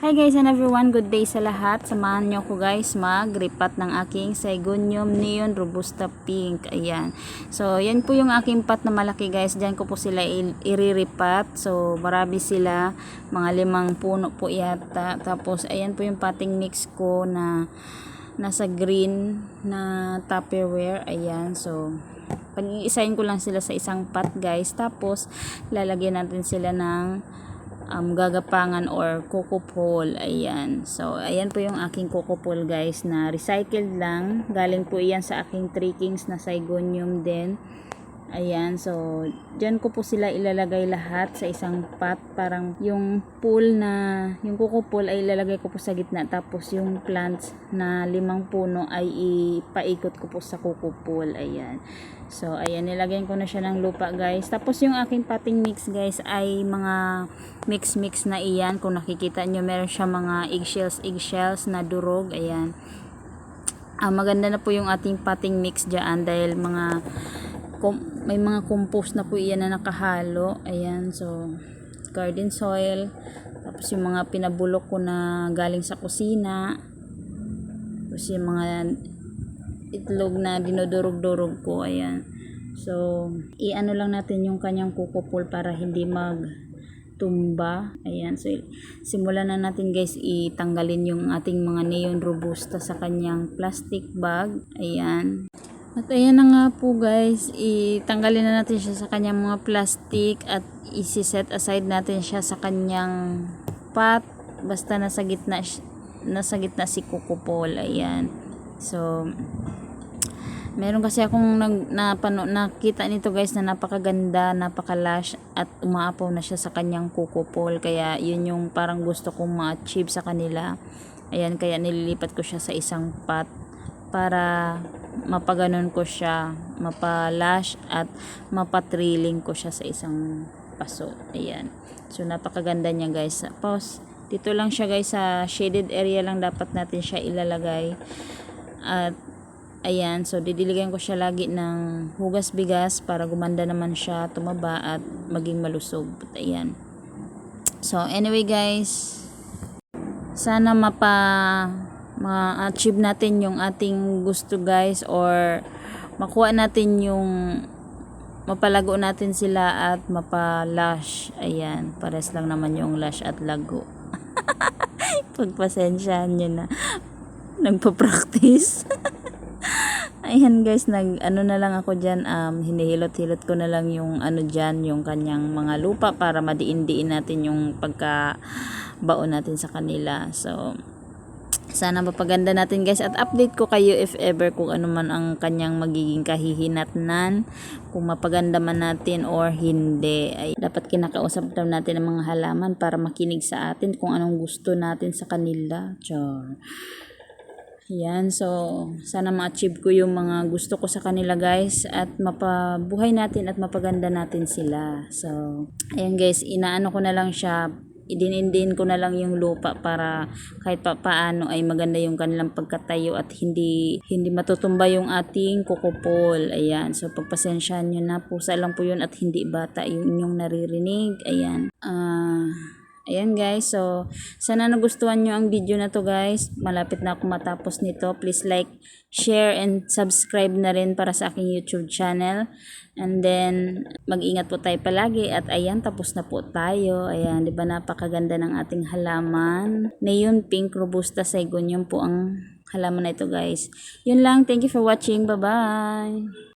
Hi guys and everyone, good day sa lahat. Samahan niyo ko guys mag-repat ng aking Saigonium Neon Robusta Pink. Ayan. So, yan po yung aking pat na malaki guys. Diyan ko po sila iriripat. So, marami sila. Mga limang puno po yata. Tapos, ayan po yung potting mix ko na nasa green na Tupperware. Ayan. So, pag-iisahin ko lang sila sa isang pot guys. Tapos, lalagyan natin sila ng um, gagapangan or coco pole. Ayan. So, ayan po yung aking coco pole guys na recycled lang. Galing po iyan sa aking three kings na Saigonium din. Ayan. So, dyan ko po sila ilalagay lahat sa isang pot. Parang yung pool na, yung coco pole ay ilalagay ko po sa gitna. Tapos yung plants na limang puno ay ipaikot ko po sa coco pole. Ayan. So, ayan, nilagyan ko na siya ng lupa, guys. Tapos, yung aking potting mix, guys, ay mga mix-mix na iyan. Kung nakikita nyo, meron siya mga eggshells, eggshells na durog. Ayan. Ah, maganda na po yung ating potting mix dyan dahil mga may mga compost na po iyan na nakahalo. Ayan, so, garden soil. Tapos, yung mga pinabulok ko na galing sa kusina. Tapos, yung mga itlog na dinudurog-durog ko. Ayan. So, i-ano lang natin yung kanyang kukupol para hindi mag tumba. Ayan. So, simulan na natin guys itanggalin yung ating mga neon robusta sa kanyang plastic bag. Ayan. At ayan na nga po guys, itanggalin na natin siya sa kanyang mga plastic at isi-set aside natin siya sa kanyang pot. Basta nasa gitna, nasa gitna si kukupol. Ayan. So, meron kasi akong nag, napano, nakita nito guys na napakaganda, napakalash at umaapaw na siya sa kanyang kukupol. Kaya yun yung parang gusto kong ma-achieve sa kanila. Ayan, kaya nililipat ko siya sa isang pot para mapaganon ko siya, mapalash at mapatrilling ko siya sa isang paso. Ayan. So, napakaganda niya guys. Tapos, dito lang siya guys sa shaded area lang dapat natin siya ilalagay. At, ayan. So, didiligan ko siya lagi ng hugas bigas para gumanda naman siya, tumaba at maging malusog. Ayan. So, anyway guys, sana mapa ma-achieve natin yung ating gusto guys or makuha natin yung mapalago natin sila at mapalash. Ayan pares lang naman yung lash at lago. Pagpasensyahan nyo na. Nagpa-practice. Ayan guys nag ano na lang ako dyan. Um, hinihilot-hilot ko na lang yung ano dyan yung kanyang mga lupa para madiin-diin natin yung pagka baon natin sa kanila. So sana mapaganda natin guys. At update ko kayo if ever kung ano man ang kanyang magiging kahihinatnan. Kung mapaganda man natin or hindi. Ay dapat kinakausap daw natin ang mga halaman para makinig sa atin kung anong gusto natin sa kanila. Char. Yan, so sana ma-achieve ko yung mga gusto ko sa kanila guys. At mapabuhay natin at mapaganda natin sila. So, ayan guys, inaano ko na lang siya, idinindin ko na lang yung lupa para kahit pa paano ay maganda yung kanilang pagkatayo at hindi hindi matutumba yung ating kukupol. Ayan, so pagpasensyahan nyo na, pusa lang po yun at hindi bata yung inyong naririnig. Ayan. Ah... Ayan guys, so sana nagustuhan nyo ang video na to guys. Malapit na ako matapos nito. Please like, share, and subscribe na rin para sa aking YouTube channel. And then, mag-ingat po tayo palagi. At ayan, tapos na po tayo. Ayan, di ba napakaganda ng ating halaman. Neon Pink Robusta Saigonium po ang halaman na ito guys. Yun lang, thank you for watching. Bye-bye!